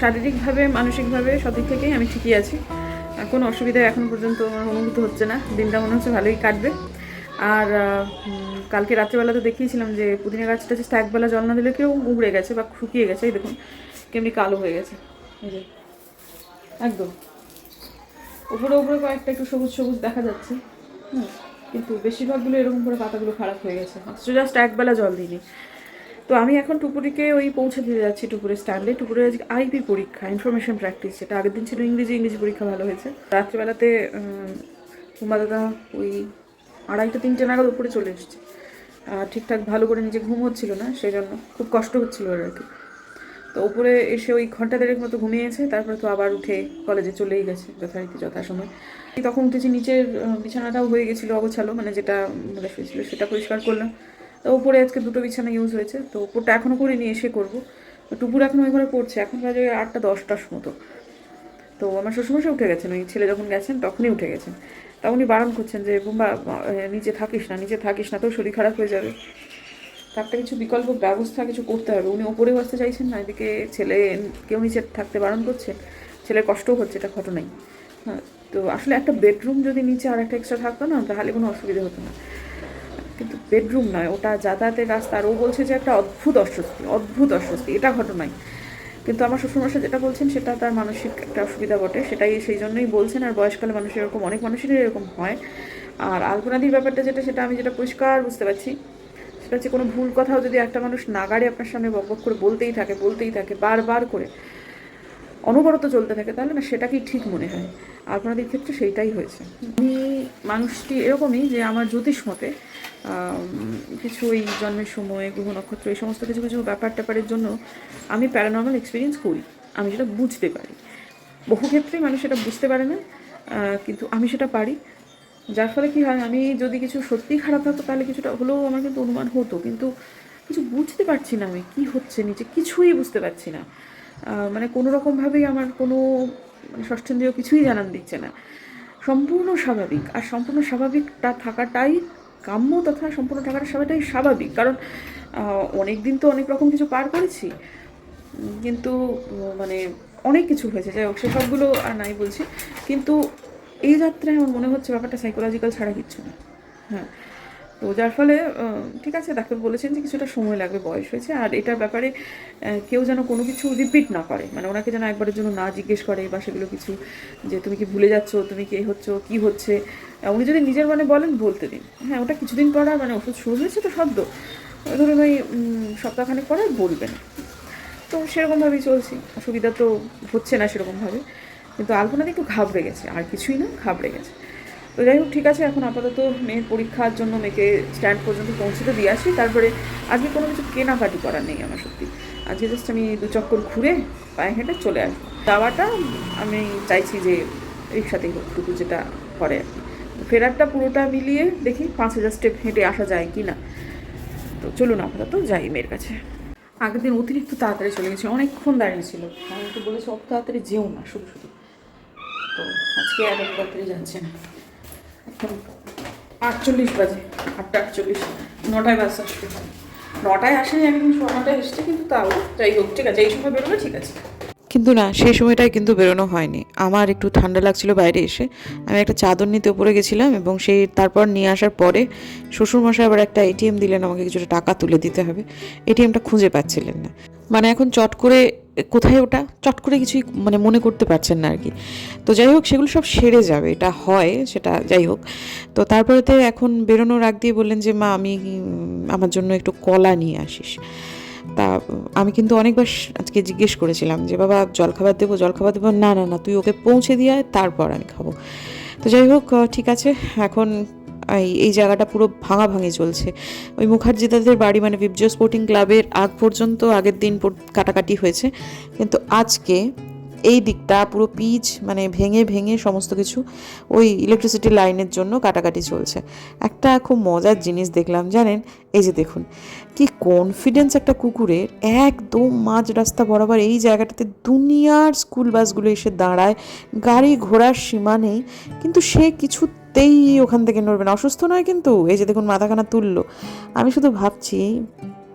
শারীরিকভাবে, মানসিকভাবে সব দিক থেকেই আমি ঠিকই আছি। কোনো অসুবিধা এখন পর্যন্ত আমার অনুভূত হচ্ছে না। দিনটা মনে হচ্ছে ভালোই কাটবে। আর কালকে রাত্রেবেলা তো দেখিয়েছিলাম যে পুদিনা গাছটা যে একবেলা জল না দিলে কেউ উগড়ে গেছে বা শুকিয়ে গেছে, এই দেখুন, কেমনি কালো হয়ে গেছে। এই যে, একদম। উপরে উপরে কয়েকটা একটু সবুজ সবুজ দেখা যাচ্ছে। হুম, কিন্তু বেশিরভাগগুলো এরকম করে পাতাগুলো খারাপ হয়ে গেছে। অথচ জাস্ট একবেলা জল দিইনি। তো আমি এখন টুপুরিকে ওই পৌঁছে দিয়ে যাচ্ছি টুপুরের স্ট্যান্ডে। টুপুরের আজকে আইপি পরীক্ষা ইনফরমেশন প্র্যাকটিস যেটা আগের দিন ছিল ইংরেজি ইংরেজি পরীক্ষা ভালো হয়েছে। রাত্রিবেলাতে কুমা দাদা ওই আড়াইটা, তিনটে নাগাদ উপরে চলে এসেছে। ঠিকঠাক ভালো করে নিজে ঘুম হচ্ছিল না সেই জন্য খুব কষ্ট হচ্ছিল আর কি। তো উপরে এসে ওই ঘণ্টা দেড়েক মতো ঘুমিয়েছে, তারপরে তো আবার উঠে কলেজে চলেই গেছে যথারীতি, যথাসময়। তখন উঠেছি, নিচের বিছানাটাও হয়ে গেছিল অগোছালো মানে যেটা মানে শুয়েছিল সেটা পরিষ্কার করলাম। তো উপরে আজকে দুটো বিছানা ইউজ হয়েছে, তো উপরটা এখনও করে নিয়ে এসে করব। টুপুর এখন ওই ঘরে পড়ছে, এখন বাজে আটটা দশটার মতো। তো আমার শ্বশুরমশাই উঠে গেছেন, ওই ছেলে যখন গেছেন তখনই উঠে গেছেন। তা উনি বারণ করছেন যে বোম্বা নিচে থাকিস না, নিচে থাকিস না তো শরীর খারাপ হয়ে যাবে। তা একটা কিছু বিকল্প ব্যবস্থা, কিছু করতে হবে। উনি ওপরে বসতে চাইছেন না, এদিকে ছেলে কেউ নিচে থাকতে বারণ করছে। ছেলের কষ্টও হচ্ছে, এটা ঘটনাই। হ্যাঁ তো আসলে একটা বেডরুম যদি নিচে আর একটা এক্সট্রা থাকতো না, তাহলে কোনো অসুবিধা হতো না। বেডরুম নয়, ওটা যাতায়াতের রাস্তা। আর ও বলছে যে একটা অদ্ভুত অস্বস্তি অদ্ভুত অস্বস্তি। এটা ঘটনাই। কিন্তু আমার শ্বশুরমশাই যেটা বলছেন, সেটা তার মানসিক একটা অসুবিধা বটে। সেটাই সেই জন্যই বলছেন। আর বয়সকালে মানুষের এরকম, অনেক মানুষেরই এরকম হয়। আর আলপনাদির ব্যাপারটা যেটা, সেটা আমি যেটা পরিষ্কার বুঝতে পারছি। সেটা হচ্ছে কোনো ভুল কথাও যদি একটা মানুষ নাগাড়ে আপনার সামনে বকবক করে বলতেই থাকে বলতেই থাকে, বারবার করে অনবরত চলতে থাকে, তাহলে না সেটাকেই ঠিক মনে হয়। আপনাদের ক্ষেত্রে সেইটাই হয়েছে। আমি মানুষটি এরকমই যে আমার জ্যোতিষ মতে কিছু ওই জন্মের সময়, গ্রহ নক্ষত্র, এই সমস্ত কিছু কিছু ব্যাপার ট্যাপারের জন্য আমি প্যারানর্মাল এক্সপিরিয়েন্স করি। আমি সেটা বুঝতে পারি। বহু ক্ষেত্রেই মানুষ সেটা বুঝতে পারে না কিন্তু আমি সেটা পারি। যার ফলে কী হয়, আমি যদি কিছু সত্যিই খারাপ থাকতো, তাহলে কিছুটা হলেও আমার কিন্তু অনুমান হতো। কিন্তু কিছু বুঝতে পারছি না আমি, কি হচ্ছে নিচে, কিছুই বুঝতে পারছি না। মানে কোনো রকমভাবেই আমার কোনো মানে ষষ্ঠেন্দ্রীয় কিছুই জানান দিচ্ছে না। সম্পূর্ণ স্বাভাবিক। আর সম্পূর্ণ স্বাভাবিকটা থাকাটাই কাম্য তথা সম্পূর্ণ থাকাটা সবাইটাই স্বাভাবিক। কারণ অনেক দিন তো অনেক রকম কিছু পার করেছি। কিন্তু মানে অনেক কিছু হয়েছে। যাই হোক সেসবগুলো আর নাই বলছি। কিন্তু এই যাত্রায় আমার মনে হচ্ছে ব্যাপারটা সাইকোলজিক্যাল ছাড়া কিচ্ছু না। হ্যাঁ। তো যার ফলে ঠিক আছে, ডাক্তার বলেছেন যে কিছুটা সময় লাগবে, বয়স হয়েছে, আর এটার ব্যাপারে কেউ যেন কোনো কিছু রিপিট না করে। মানে ওনাকে যেন একবারের জন্য না জিজ্ঞেস করে বা সেগুলো কিছু যে তুমি কি ভুলে যাচ্ছ, তুমি কি হচ্ছ, কি হচ্ছে। উনি যদি নিজের মানে বলেন, বলতে দিন। হ্যাঁ ওটা কিছুদিন পর মানে ওষুধ শুরু হয়েছে তো সদ্য ধরুন ওই সপ্তাহখানেক পরে বলবেন। তো সেরকমভাবেই চলছি। অসুবিধা তো হচ্ছে না সেরকমভাবে। কিন্তু আলপনাতে একটু ঘাবড়ে গেছে, আর কিছুই না, ঘাবড়ে গেছে। তো যাই হোক, ঠিক আছে, এখন আপাতত মেয়ের পরীক্ষার জন্য মেয়েকে স্ট্যান্ড পর্যন্ত পৌঁছতে দিয়ে আসি। তারপরে আজকে কোনো কিছু কেনাকাটি করার নেই আমার সত্যি। আজকে জাস্ট আমি দু চক্কর ঘুরে পায়ে হেঁটে চলে আসব। যাওয়াটা আমি চাইছি যে রিক্সাতেই হোক টুকু যেটা করে আর কি। ফেরারটা পুরোটা মিলিয়ে দেখি পাঁচ হাজার স্টেপ হেঁটে আসা যায় কি না। তো চলুন আপাতত, যাই মেয়ের কাছে। আগের দিন অতিরিক্ত তাড়াতাড়ি চলে গেছে, অনেকক্ষণ দাঁড়িয়ে ছিল। আমি তো বলেছি, অত তাড়াতাড়ি যেও না, শুধু শুধু। তো আজকে আর এত তাড়াতাড়ি যাচ্ছে না। আটচল্লিশ বাজে, আটটা আটচল্লিশ। নটায় বাস আসবে। নটায় আসেনি কিন্তু সোয়া নটায় এসছে, কিন্তু তাও। যাই হোক, ঠিক আছে, এই সময় বেরোলে ঠিক আছে। কিন্তু না, সেই সময়টায় কিন্তু বেরোনো হয়নি। আমার একটু ঠান্ডা লাগছিল বাইরে এসে। আমি একটা চাদর নিতে উপরে গেছিলাম এবং সেই তারপর নিয়ে আসার পরে শ্বশুরমশাই আবার একটা এটিএম দিলেন আমাকে, কিছুটা টাকা তুলে দিতে হবে। এটিএমটা খুঁজে পাচ্ছিলেন না। মানে এখন চট করে কোথায় ওটা? চট করে কিছুই মানে মনে করতে পারছেন না আর কি তো যাই হোক, সেগুলো সব সেরে যাবে, এটা হয়, সেটা যাই হোক। তো তারপরেতে এখন বেরোনোর আগ দিয়ে বললেন যে, মা, আমি আমার জন্য একটু কলা নিয়ে আসিস। তা, আমি কিন্তু অনেকবার আজকে জিজ্ঞেস করেছিলাম যে, বাবা, জলখাবার দেবো জলখাবার দেবো? না না না, তুই ওকে পৌঁছে দিয়ে তারপর আমি খাব। তো যাই হোক ঠিক আছে, এখন এই জায়গাটা পুরো ভাঙা ভাঙি চলছে ওই মুখার্জি দাদের বাড়ি মানে বিবজিও স্পোর্টিং ক্লাবের আগ পর্যন্ত, আগের দিন কাটাকাটি হয়েছে। কিন্তু আজকে এই দিকটা পুরো পিচ মানে ভেঙে ভেঙে সমস্ত কিছু ওই ইলেকট্রিসিটি লাইনের জন্য কাটাকাটি চলছে। একটা খুব মজার জিনিস দেখলাম, জানেন? এই যে দেখুন, কি কনফিডেন্স একটা কুকুরের একদম মাঝ রাস্তা বরাবর এই জায়গাটাতে দুনিয়ার স্কুল বাসগুলো এসে দাঁড়ায়, গাড়ি ঘোড়ার সীমা নেই, কিন্তু সে কিছুতেই ওখান থেকে নড়বে না। অসুস্থ নয় কিন্তু, এই যে দেখুন মাথাখানা তুললো। আমি শুধু ভাবছি,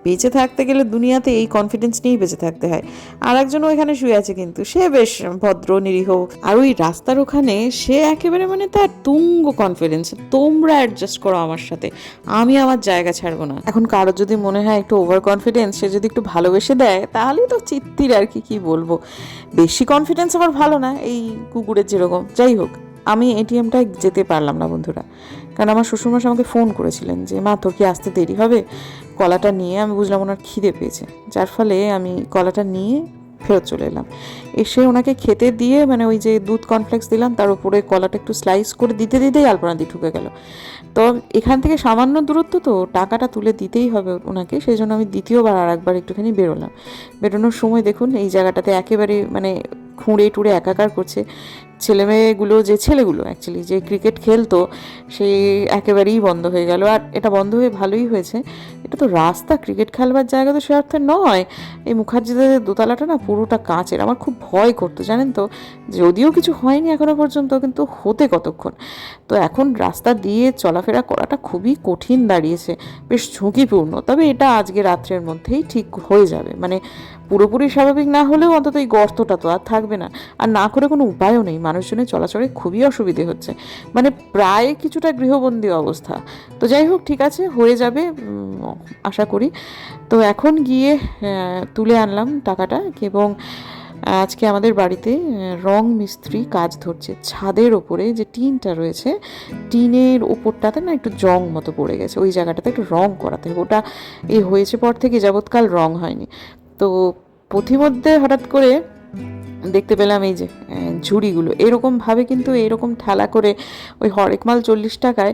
বেঁচে থাকতে গেলে দুনিয়াতে এই কনফিডেন্স নিয়েই বেঁচে থাকতে হয়। আর একজনও এখানে শুয়ে আছে কিন্তু, সে বেশ ভদ্র, নিরীহ। আর ওই রাস্তার ওখানে সে একেবারে মানে তার তুঙ্গ কনফিডেন্স তোমরা অ্যাডজাস্ট করো আমার সাথে। আমি আমার জায়গা ছাড়বো না। এখন কারোর যদি মনে হয় একটু ওভার কনফিডেন্স সে যদি একটু ভালোবেসে দেয়, তাহলেই তো চিত্তির আর কি কি বলব? বেশি কনফিডেন্স আমার ভালো না, এই কুকুরের যেরকম। যাই হোক। আমি এটিএমটায় যেতে পারলাম না, বন্ধুরা। কারণ আমার শ্বশুরমশাই আমাকে ফোন করেছিলেন যে, মা, তোর কি আসতে দেরি হবে? কলাটা নিয়ে আমি বুঝলাম ওনার খিদে পেয়েছে। যার ফলে আমি কলাটা নিয়ে ফেরত চলে এলাম। এসে ওনাকে খেতে দিয়ে মানে ওই যে দুধ কনফ্লেক্স দিলাম, তার উপরে কলাটা একটু স্লাইস করে দিতে, দিতেই আলপনা দিয়ে ঢুকে গেল। তো এখান থেকে সামান্য দূরত্ব তো, টাকাটা তুলে দিতেই হবে ওনাকে সেই জন্য আমি দ্বিতীয়বার আর একবার একটুখানি বেরোলাম। বেরোনোর সময় দেখুন, এই জায়গাটাতে একেবারে মানে খুঁড়ে টুড়ে একাকার করছে। ছেলেমেয়েগুলো, যে ছেলেগুলো অ্যাকচুয়ালি যে ক্রিকেট খেলতো, সে একেবারেই বন্ধ হয়ে গেল। আর এটা বন্ধ হয়ে ভালোই হয়েছে। এটা তো রাস্তা ক্রিকেট খেলবার জায়গা তো সে অর্থে নয়। এই মুখার্জিদের দোতলাটা না পুরোটা কাঁচের। আমার খুব ভয় করতো, জানেন তো? যদিও কিছু হয়নি এখনও পর্যন্ত, কিন্তু হতে কতক্ষণ? তো এখন রাস্তা দিয়ে চলাফেরা করাটা খুবই কঠিন দাঁড়িয়েছে। বেশ ঝুঁকিপূর্ণ। তবে এটা আজকে রাত্রের মধ্যেই ঠিক হয়ে যাবে। মানে পুরোপুরি স্বাভাবিক না হলেও অন্তত এই গর্তটা তো আর থাকবে না। আর না করে কোনো উপায়ও নেই। মানুষজনের চলাচলে খুবই অসুবিধে হচ্ছে। মানে প্রায় কিছুটা গৃহবন্দী অবস্থা। তো যাই হোক, ঠিক আছে, হয়ে যাবে আশা করি। তো এখন গিয়ে তুলে আনলাম টাকাটা এবং আজকে আমাদের বাড়িতে রং মিস্ত্রি কাজ ধরছে। ছাদের ওপরে যে টিনটা রয়েছে, টিনের ওপরটাতে না একটু জং মতো পড়ে গেছে। ওই জায়গাটাতে একটু রং করাতে হবে। ওটা এই হয়েছে পর থেকে যাবৎকাল রং হয়নি। তো পথিমধ্যে হঠাৎ করে দেখতে পেলাম এই যে ঝুড়িগুলো। এরকমভাবে কিন্তু এরকম ঠেলা করে ওই হরেক মাল চল্লিশ টাকায়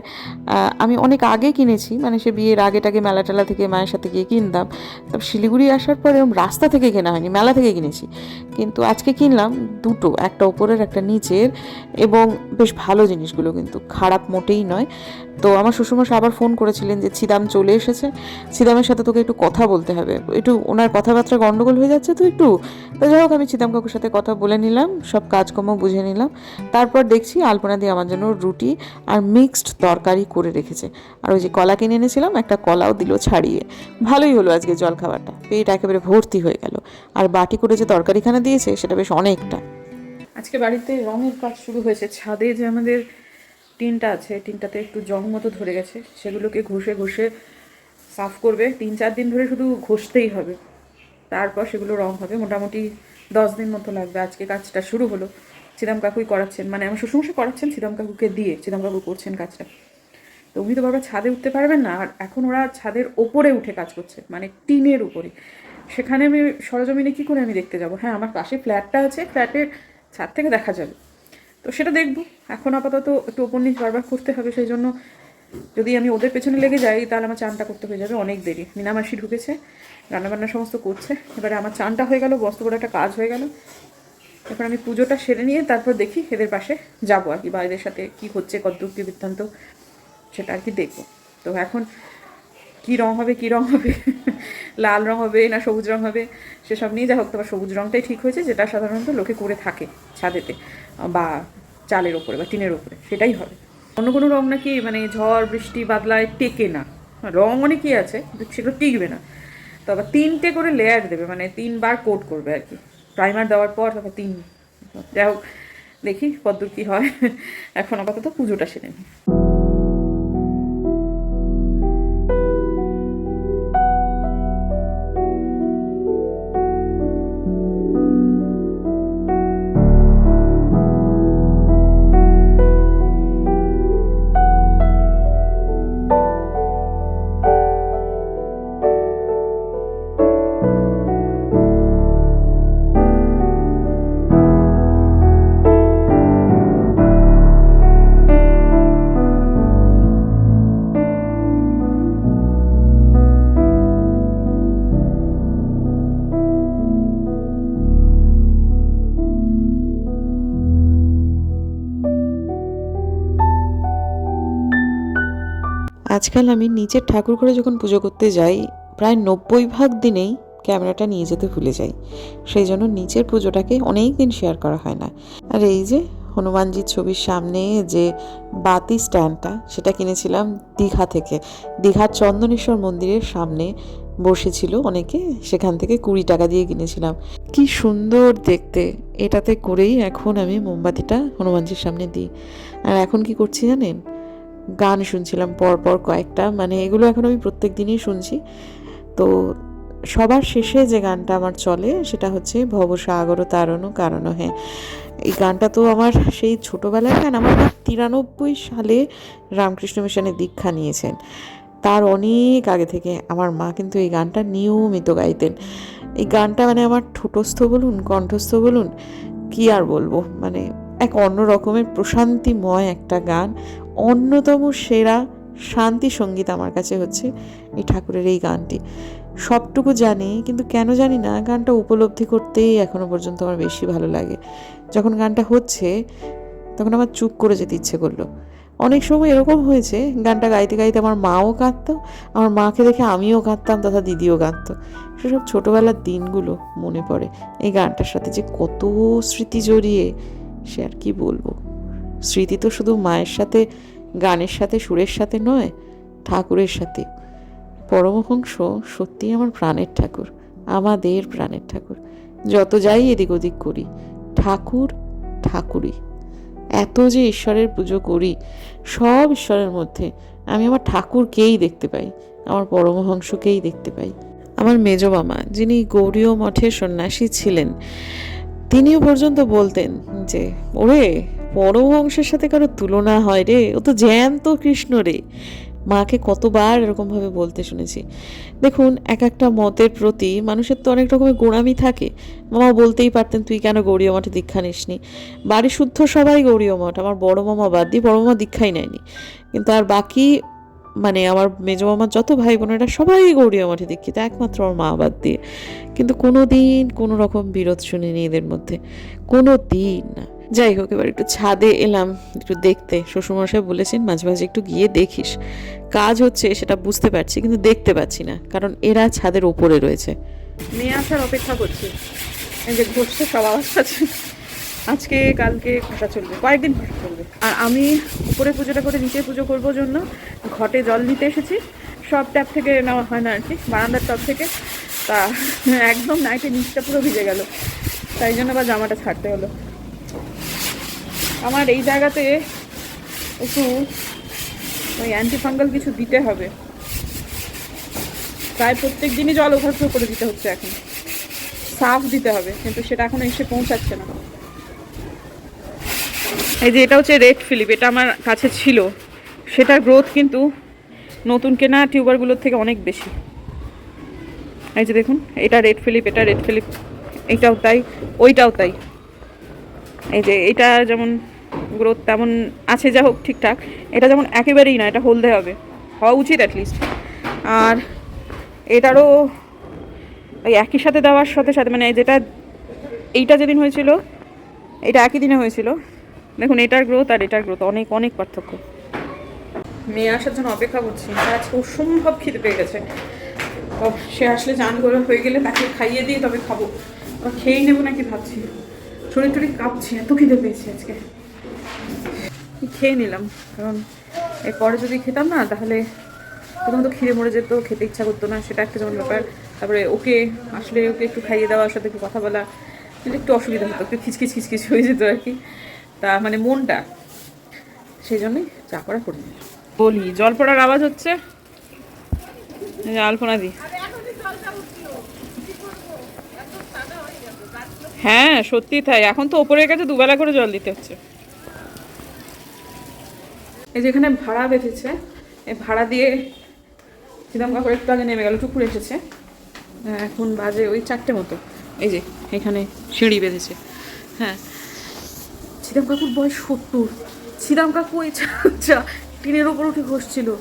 আমি অনেক আগে কিনেছি মানে সে বিয়ের আগে টাগে মেলা টেলা থেকে মায়ের সাথে গিয়ে কিনতাম। তবে শিলিগুড়ি আসার পর এরকম রাস্তা থেকে কেনা হয়নি, মেলা থেকে কিনেছি। কিন্তু আজকে কিনলাম দুটো, একটা ওপরের, একটা নিচের, এবং বেশ ভালো জিনিসগুলো কিন্তু, খারাপ মোটেই নয়। তো আমার শ্বশুরমশাই আবার ফোন করেছিলেন যে, ছিদাম চলে এসেছে, ছিদামের সাথে তোকে একটু কথা বলতে হবে। একটু ওনার কথাবার্তা গন্ডগোল হয়ে যাচ্ছে তো একটু। তো যাই হোক, আমি ছিদাম কাকুর সাথে কথা বলে নিলাম, সব কাজকর্ম বুঝে নিলাম। তারপর দেখছি আলপনা দিয়ে আমার জন্য রুটি আর মিক্সড তরকারি করে রেখেছে। আর ওই যে কলা কিনে এনেছিলাম, একটা কলাও দিল ছাড়িয়ে। ভালোই হলো আজকে জল খাবারটা পেট একেবারে ভর্তি হয়ে গেল। আর বাটি করে যে তরকারিখানা দিয়েছে, সেটা বেশ অনেকটা। আজকে বাড়িতে রঙের কাজ শুরু হয়েছে। ছাদে যে আমাদের টিনটা আছে, টিনটাতে একটু জং মতো ধরে গেছে, সেগুলোকে ঘষে ঘষে সাফ করবে। তিন চার দিন ধরে শুধু ঘষতেই হবে। তারপর সেগুলো রং হবে। মোটামুটি দশ দিন মতো লাগবে। আজকে কাজটা শুরু হলো। চিদাম কাকুই করাচ্ছেন মানে আমার শ্বশুরমশাই করাচ্ছেন চিদাম কাকুকে দিয়ে। চিদাম কাকু করছেন কাজটা। তো উনি তো বারবার ছাদে উঠতে পারবেন না, আর এখন ওরা ছাদের ওপরে উঠে কাজ করছে মানে টিনের উপরে। সেখানে আমি সরজমিনে কী করে আমি দেখতে যাব? হ্যাঁ আমার পাশে ফ্ল্যাটটা আছে, ফ্ল্যাটের ছাদ থেকে দেখা যাবে। তো সেটা দেখব। এখন আপাতত একটু ওপর নিচ বারবার করতে হবে, সেই জন্য যদি আমি ওদের পেছনে লেগে যাই, তাহলে আমার চানটা করতে হয়ে যাবে অনেক দেরি। মিনামাসি ঢুকেছে। রান্নাবান্না সমস্ত করছে। এবারে আমার চানটা হয়ে গেল বস্ত করে একটা কাজ হয়ে গেল। এবার আমি পুজোটা সেরে নিয়ে তারপর দেখি এদের পাশে যাব আর কি, বাইরের সাথে কি হচ্ছে কদ্দূর কি বৃত্তান্ত, সেটা আর কি দেখব। তো এখন কি রং হবে, কি রং হবে, লাল রং হবে না সবুজ রং হবে, সেসব নিয়ে যা হোক তোমার সবুজ রংটাই ঠিক হয়েছে, যেটা সাধারণত লোকে করে থাকে ছাদেতে, বা চালের ওপরে বা টিনের ওপরে, সেটাই হবে। অন্য কোনো রং নাকি মানে ঝড়, বৃষ্টি, বাদলায় টেকে না। রং অনেকই আছে সেগুলো টিকবে না। তো আবার তিনটে করে লেয়ার দেবে মানে তিনবার কোট করবে আর কি। প্রাইমার দেওয়ার পর তারপর তিন। যাই হোক, দেখি কদ্দূর কী হয়। এখন আপাতত পুজোটা সেরে নিই। আজকাল আমি নিচের ঠাকুর ঘরে যখন পুজো করতে যাই, প্রায় নব্বই ভাগ দিনেই ক্যামেরাটা নিয়ে যেতে ভুলে যাই। সেই জন্য নিচের পুজোটাকে অনেক দিন শেয়ার করা হয় না। আর এই যে হনুমানজির ছবির সামনে যে বাতি স্ট্যান্ডটা সেটা কিনেছিলাম দীঘা থেকে। দীঘার চন্দনেশ্বর মন্দিরের সামনে বসেছিল অনেকে, সেখান থেকে কুড়ি টাকা দিয়ে কিনেছিলাম। কি সুন্দর দেখতে! এটাতে করেই এখন আমি মোমবাতিটা হনুমানজির সামনে দিই। আর এখন কি করছি জানেন? গান শুনছিলাম পর পর কয়েকটা। মানে এগুলো এখন আমি প্রত্যেক দিনই শুনছি। তো সবার শেষে যে গানটা আমার চলে সেটা হচ্ছে ভব সাগর তারণ কারণ হ্যাঁ। এই গানটা তো আমার সেই ছোটোবেলায় গান আমার তিরানব্বই সালে রামকৃষ্ণ মিশনে দীক্ষা নিয়েছেন। তার অনেক আগে থেকে আমার মা কিন্তু এই গানটা নিয়মিত গাইতেন। এই গানটা মানে আমার ঠোঁটস্থ বলুন, কণ্ঠস্থ বলুন, কি আর বলব? মানে এক অন্য রকমের প্রশান্তিময় একটা গান, অন্যতম সেরা শান্তি সংগীত আমার কাছে হচ্ছে এই ঠাকুরের এই গানটি। সবটুকু জানি, কিন্তু কেন জানি না, গানটা উপলব্ধি করতেই এখনও পর্যন্ত আমার বেশি ভালো লাগে। যখন গানটা হচ্ছে, তখন আমার চুপ করে যেতে ইচ্ছে করল। অনেক সময় এরকম হয়েছে, গানটা গাইতে গাইতে আমার মাও কাঁদতো, আমার মাকে দেখে আমিও কাঁদতাম, তথা দিদিও কাঁদতো। সেসব ছোটোবেলার দিনগুলো মনে পড়ে। এই গানটার সাথে যে কত স্মৃতি জড়িয়ে সে আর কি বলব? স্মৃতি তো শুধু মায়ের সাথে, গানের সাথে, সুরের সাথে নয়, ঠাকুরের সাথে। পরমহংস সত্যিই আমার প্রাণের ঠাকুর, আমাদের প্রাণের ঠাকুর। যত যাই এদিক ওদিক করি, ঠাকুর, ঠাকুরই। এত যে ঈশ্বরের পুজো করি, সব ঈশ্বরের মধ্যে আমি আমার ঠাকুরকেই দেখতে পাই, আমার পরমহংসকেই দেখতে পাই। আমার মেজ মামা, যিনি গৌরীয় মঠের সন্ন্যাসী ছিলেন তিনিও পর্যন্ত বলতেন যে, ওরে পরমহংসের সাথে কারও তুলনা হয় রে, ও তো জ্যান্ত কৃষ্ণ রে। মাকে কতবার এরকমভাবে বলতে শুনেছি। দেখুন, এক একটা মতের প্রতি মানুষের তো অনেক রকমের গোড়ামি থাকে। মামা বলতেই পারতেন, তুই কেন গৌরীয় মঠে দীক্ষা নিসনি? বাড়ি শুদ্ধ সবাই গৌরীয় মঠ, আমার বড় মামা বাদ দিয়ে বড় মামা দীক্ষাই নেয়নি। কিন্তু আর বাকি মানে আমার মেজো মামার যত ভাই বোনেরা সবাই গৌরীয় মাঠে দীক্ষিত, একমাত্র আমার মা বাদ দিয়ে। কিন্তু কোনো দিন কোনো রকম বিরোধ শুনিনি এদের মধ্যে কোনো দিন না। যাই হোক, এবার একটু ছাদে এলাম, একটু দেখতে। শ্বশুরমশাই বলেছেন, মাঝে মাঝে একটু গিয়ে দেখিস। কাজ হচ্ছে সেটা বুঝতে পারছি, কিন্তু দেখতে পাচ্ছি না, কারণ এরা ছাদের ওপরে রয়েছে। মেয়ে আসার অপেক্ষা করছি। এই যে ঘষছে সব আওয়াজ আজকে, কালকে ঘষা চলবে, কয়েকদিন ঘষা চলবে। আর আমি উপরে পুজোটা করে নিচে পুজো করব জন্য, ঘটে জল নিতে এসেছি। সব ট্যাপ থেকে নেওয়া হয় না আর কি, বারান্দার টপ থেকে। তা, একদম নাইটে নিচটা পুরো ভিজে গেল। তাই জন্য আবার জামাটা ছাড়তে হলো। আমার এই জায়গাতে একটু ওই অ্যান্টিফাঙ্গাল কিছু দিতে হবে। প্রায় প্রত্যেক দিনই জল ওভারফ্লো করে দিতে হচ্ছে এখন। সাফ দিতে হবে, কিন্তু সেটা এখনও এসে পৌঁছাচ্ছে না। এই যে এটা হচ্ছে রেড ফিলিপ এটা আমার কাছে ছিল। সেটার গ্রোথ কিন্তু নতুন কেনা টিউবারগুলোর থেকে অনেক বেশি। এই যে দেখুন, এটা রেড ফিলিপ এটা রেড ফিলিপ এইটাও তাই, ওইটাও তাই। এই যে এটা যেমন গ্রোথ তেমন আছে, যা হোক ঠিকঠাক। এটা যেমন একেবারেই না, এটা হলদে হবে। হওয়া উচিত অ্যাটলিস্ট আর এটারও ওই একই সাথে দেওয়ার সাথে সাথে মানে যেটা, এইটা যেদিন হয়েছিল, এটা একই দিনে হয়েছিল। দেখুন, এটার গ্রোথ আর এটার গ্রোথ অনেক অনেক পার্থক্য। মেয়ে আসার জন্য অপেক্ষা করছি। আজকে অসম্ভব খিদে পেয়ে গেছে। সে আসলে চান করে হয়ে গেলে তাকে খাইয়ে দিয়ে তবে খাব। খেয়েই নেব নাকি ভাবছি। শরীর টরীর কাঁপছে, এত খিদে পেয়েছি আজকে। খেয়ে নিলাম? কারণ এরপরে যদি খেতাম না, তাহলে প্রথমত খিদে মরে যেত, খেতে ইচ্ছা করতো না, সেটা একটা যেমন ব্যাপার। তারপরে ওকে আসলে ওকে একটু খাইয়ে দেওয়ার সাথে একটু কথা বলা একটু অসুবিধা হতো, একটু খিচখিচ খিচখিচ হয়ে যেত আর কি। তা মানে মনটা। সেই জন্যই চা করা করে নিলাম বলি জল পড়ার আওয়াজ হচ্ছে? আলপনা দি। হ্যাঁ সত্যি তাই। এখন তো ওপরের কাছে দুবেলা করে জল দিতে হচ্ছে। এই যে এখানে ভাড়া বেঁধেছে এই ভাড়া দিয়ে চিদম কাকুর একটু আগে নেমে গেল টুকুর এসেছে। এখন বাজে ওই চারটে মতো। এই যে এখানে সিঁড়ি বেঁধেছে। হ্যাঁ ছিদাম কাকুর বয়স সত্তর। ছিদাম কাকু ওই চা- চা- টিনের ওপর উঠে ঘষছিল।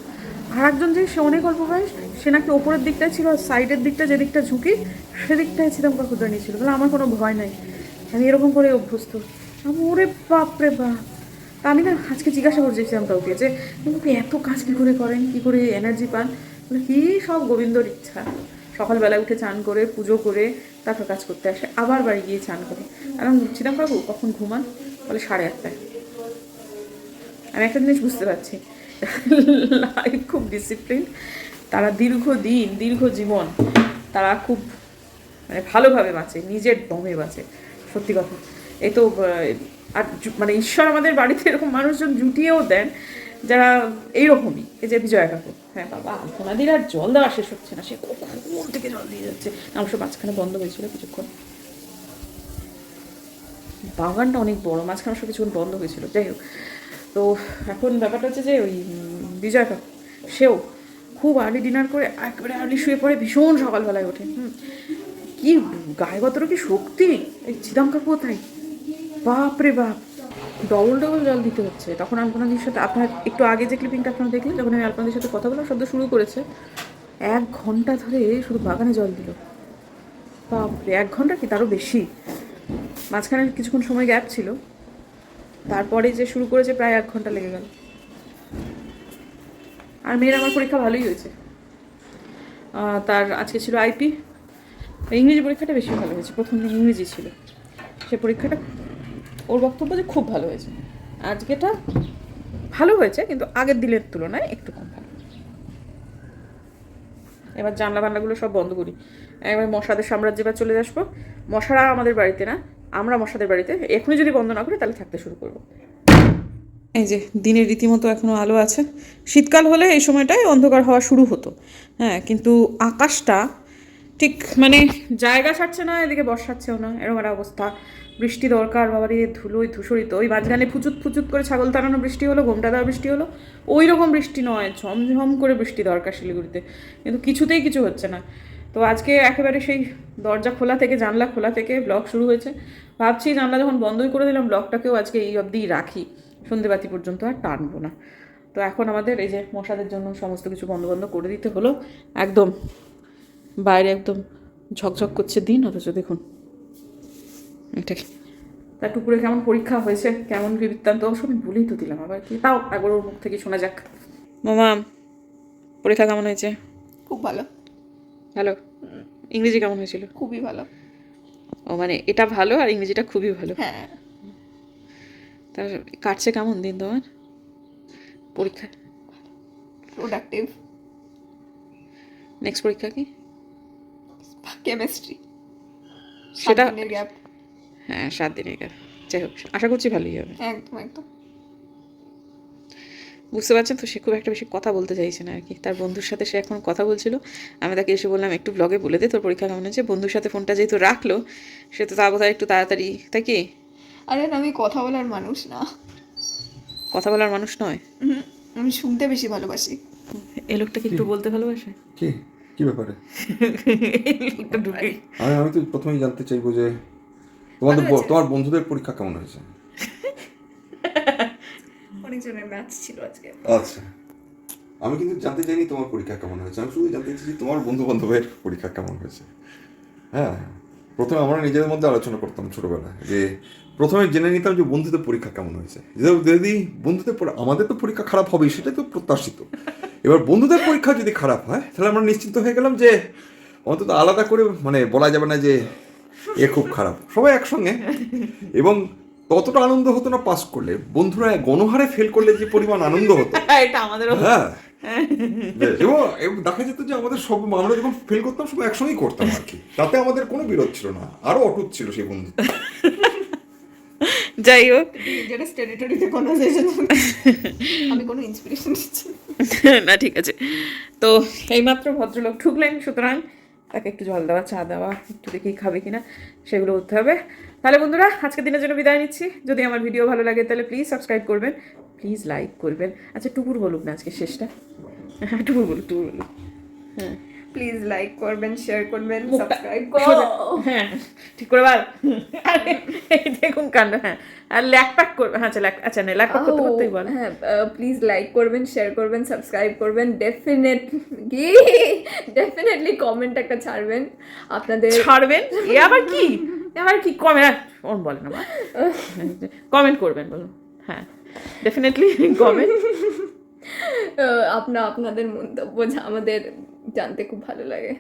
আর একজন যে, সে অনেক অল্প বয়স, সে নাকি ওপরের দিকটায় ছিল আর সাইডের দিকটা যে দিকটা ঝুঁকি, সেদিকটায় ছিদাম কাকু দাঁড়িয়েছিল বলে, আমার কোনো ভয় নাই। আমি এরকম করে অভ্যস্ত। আমি, ওরে বাপ রে বাপ! তা আমি না আজকে জিজ্ঞাসা করছিলাম কাউকে যে আপনি এত কাজ কী করে করেন? কী করে এনার্জি পান? বলে, কি সব গোবিন্দর ইচ্ছা। সকালবেলা উঠে চান করে, পুজো করে, তারপর কাজ করতে আসে, আবার বাড়ি গিয়ে চান করে। আমি বলছিলাম বাবু কখন ঘুমান? বলে সাড়ে আটটায়। আমি একটা জিনিস বুঝতে পারছি। লাইফ খুব ডিসিপ্লিন তারা দীর্ঘদিন, দীর্ঘ জীবন তারা খুব মানে ভালোভাবে বাঁচে, নিজের দমে বাঁচে। সত্যি কথা। এই তো আর মানে ঈশ্বর আমাদের বাড়িতে এরকম মানুষজন জুটিয়েও দেন যারা এইরকমই। এই যে বিজয় কাকু হ্যাঁ বাবা আলপনাদির আর জল দেওয়া শেষ হচ্ছে না। সে কখন থেকে জল দিয়ে যাচ্ছে। অবশ্য মাঝখানে বন্ধ হয়েছিল কিছুক্ষণ। বাগানটা অনেক বড়, মাঝখানে সব কিছুক্ষণ বন্ধ হয়েছিল, যাই হোক। তো এখন ব্যাপারটা হচ্ছে যে ওই বিজয় কাকু, সেও খুব আর্লি ডিনার করে একেবারে আর্লি শুয়ে পড়ে, ভীষণ সকালবেলায় ওঠে। হুম, কি গায়ে কি শক্তি? এই চিদাম কাকু কোথায়? বাপ রে বাপ ডবল ডবল জল দিতে হচ্ছে। তখন আলপনাদির সাথে আপনার একটু আগে যে ক্লিপিংটা আপনারা দেখলেন, যখন আমি আলপনাদির সাথে কথা বলার শব্দ শুরু করেছে। এক ঘণ্টা ধরে শুধু বাগানে জল দিল। বাপরে এক ঘণ্টা কি তারও বেশি? মাঝখানে কিছুক্ষণ সময় গ্যাপ ছিল। তারপরে যে শুরু করেছে প্রায় এক ঘণ্টা লেগে গেল। আর মেয়ের আমার পরীক্ষা ভালোই হয়েছে। তার আজকে ছিল আইপি ইংরেজি পরীক্ষাটা বেশি ভালো হয়েছে। প্রথম দিন ইংরেজি ছিল। সে পরীক্ষাটা, ওর বক্তব্য যে খুব ভালো হয়েছে। আজকেটা ভালো হয়েছে, কিন্তু আগের দিনের তুলনায় একটু কম ভালো। এবার জানলা বান্নাগুলো সব বন্ধ করি। এবার মশাদের সাম্রাজ্যে এবার চলে আসব। মশারা আমাদের বাড়িতে না আমরা মশাদের বাড়িতে, এখনই যদি বন্ধ না করি, তাহলে থাকতে শুরু করব। এই যে, দিনের রীতিমতো এখনও আলো আছে। শীতকাল হলে এই সময়টায় অন্ধকার হওয়া শুরু হতো। হ্যাঁ কিন্তু আকাশটা ঠিক মানে জায়গা ছাড়ছে না, এদিকে বর্ষাচ্ছেও না এরকম একটা অবস্থা। বৃষ্টি দরকার বাবার বাবারি ধুলোই ধূসরিত। ওই মাঝখানে ফুচুত ফুচুত করে ছাগল তাড়ানো বৃষ্টি হলো, ঘোমটা দেওয়া বৃষ্টি হলো। ওই রকম বৃষ্টি নয়, ঝমঝম করে বৃষ্টি দরকার শিলিগুড়িতে। কিন্তু কিছুতেই কিছু হচ্ছে না। তো আজকে একেবারে সেই দরজা খোলা থেকে, জানলা খোলা থেকে ব্লগ শুরু হয়েছে। ভাবছি জানলা যখন বন্ধই করে দিলাম ব্লগটাকেও আজকে এই অবধিই রাখি। সন্ধেবাতি পর্যন্ত আর টানবো না। তো এখন আমাদের এই যে মশাদের জন্য সমস্ত কিছু বন্ধ বন্ধ করে দিতে হলো। একদম বাইরে একদম ঝকঝক করছে দিন অথচ দেখুন। এটা কি? তা টুকুরে কেমন পরীক্ষা হয়েছে কেমন কি বৃত্তান্ত? অবশ্য আমি বলেই তো দিলাম আবার কি। তাও একবার ওর মুখ থেকে শোনা যাক। মামা পরীক্ষা কেমন হয়েছে? খুব ভালো। ভালো? ইংরেজি কেমন হয়েছিল? খুবই ভালো। ও মানে এটা ভালো আর ইংরেজিটা খুবই ভালো। হ্যাঁ। তার কাটছে কেমন দিন তোমার? পরীক্ষা? প্রোডাক্টিভ নেক্সট পরীক্ষা কি? কেমিস্ট্রি সেটা হ্যাঁ সাত দিনের গ্যাপ যাই হোক আশা করছি ভালোই হবে। একদম একদম। বুঝতে পারছেন? তো সে খুব একটা বেশি কথা বলতে চাইছে না আর কি। তার বন্ধুর সাথে সে এখন কথা বলছিল। আমি তাকে এসে বললাম একটু ব্লগে বলে দে তোর পরীক্ষা কেমন হয়েছে? বন্ধুর সাথে ফোনটা যেহেতু রাখল সে তো তা বোধহয় একটু তাড়াতাড়ি তাই কি? আরে আমি কথা বলার মানুষ না। কথা বলার মানুষ নয়? হুম, আমি শুনতে বেশি ভালোবাসি। এই লোকটা কি একটু বলতে ভালোবাসে? কি? কি ব্যাপারে? লোকটা ঢুকে। আমি আমি তো প্রথমেই জানতে চাইব যে তোমাদের তোমার বন্ধুদের পরীক্ষা কেমন হয়েছে? অনেকজনের ম্যাচ ছিল আজকে। আচ্ছা। আমি কিন্তু জানতে চাইনি তোমার পরীক্ষা কেমন হয়েছে। আমি শুধু জানতে চাইছি তোমার বন্ধু বান্ধবের পরীক্ষা কেমন হয়েছে। হ্যাঁ প্রথমে আমরা নিজেদের মধ্যে আলোচনা করতাম ছোটবেলায় যে প্রথমে জেনে নিতাম যে বন্ধুদের পরীক্ষা কেমন হয়েছে। যদি বন্ধুদের আমাদের তো পরীক্ষা খারাপ হবেই সেটাই তো প্রত্যাশিত। এবার বন্ধুদের পরীক্ষা যদি খারাপ হয়, তাহলে আমরা নিশ্চিন্ত হয়ে গেলাম যে অন্তত আলাদা করে মানে বলা যাবে না যে এ খুব খারাপ। সবাই একসঙ্গে। এবং ততটা আনন্দ হতো না পাস করলে। বন্ধুরা গণহারে ফেল করলে যে পরিমাণ আনন্দ হতো। এটা আমাদেরও হ্যাঁ। এবং এবং দেখা যেত যে আমাদের সব আমরা যখন ফেল করতাম সব একসঙ্গেই করতাম আর কি। তাতে আমাদের কোনো বিরোধ ছিল না। আরও অটুট ছিল সেই বন্ধু যাই হোক। যেটা টেরিটরিতে কনভারসেশন আমি কোনো ইন্সপিরেশন দিচ্ছি না। না ঠিক আছে। তো এইমাত্র ভদ্রলোক ঢুকলেন সুতরাং তাকে একটু জল দেওয়া চা দেওয়া একটু দেখি খাবে কিনা সেগুলো করতে হবে। তাহলে বন্ধুরা আজকের দিনের জন্য বিদায় নিচ্ছি। যদি আমার ভিডিও ভালো লাগে তাহলে প্লিজ সাবস্ক্রাইব করবেন। প্লিজ লাইক করবেন। আচ্ছা টুকুর বলুক না আজকে শেষটা। হ্যাঁ টুকুর বলুক টুকুর বলুক। হ্যাঁ। প্লিজ লাইক করবেন শেয়ার করবেন সাবস্ক্রাইব সোজা- হ্যাঁ ঠিক করে বল এই দেখুন কাণ্ড হ্যাঁ। আর ল্যাকপ্যাক করবে হ্যাঁ আচ্ছা ল্যাক আচ্ছা না ল্যাকপ্যাক করতে করতেই বল। হ্যাঁ প্লিজ লাইক করবেন শেয়ার করবেন সাবস্ক্রাইব করবেন ডেফিনেটলি ডেফিনেটলি কমেন্ট একটা ছাড়বেন। আপনাদের ছাড়বেন? এ আবার কি? এ আবার কি কমেন্ট ওর বলেন আমার কমেন্ট করবেন বলুন। হ্যাঁ ডেফিনেটলি কমেন্ট আপনা আপনাদের মন্তব্য যা আমাদের জানতে খুব ভালো লাগে।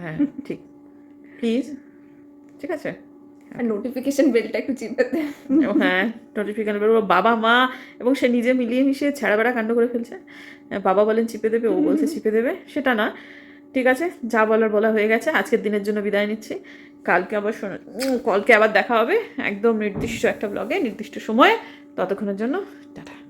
হ্যাঁ ঠিক। প্লিজ ঠিক আছে। আর নোটিফিকেশন বেলটা একটু চিপেতে হ্যাঁ নোটিফিকেশন বেরোবো বাবা মা এবং সে নিজে মিলিয়ে মিশিয়ে ছেঁড়া বেড়া কাণ্ড করে ফেলছে। বাবা বলেন চিপে দেবে ও বলছে চিপে দেবে। সেটা না। ঠিক আছে? যা বলার বলা হয়ে গেছে। আজকের দিনের জন্য বিদায় নিচ্ছি। কালকে আবার শোনো কলকে আবার দেখা হবে। একদম নির্দিষ্ট একটা ব্লগে নির্দিষ্ট সময়ে। ততক্ষণের জন্য, টাটা।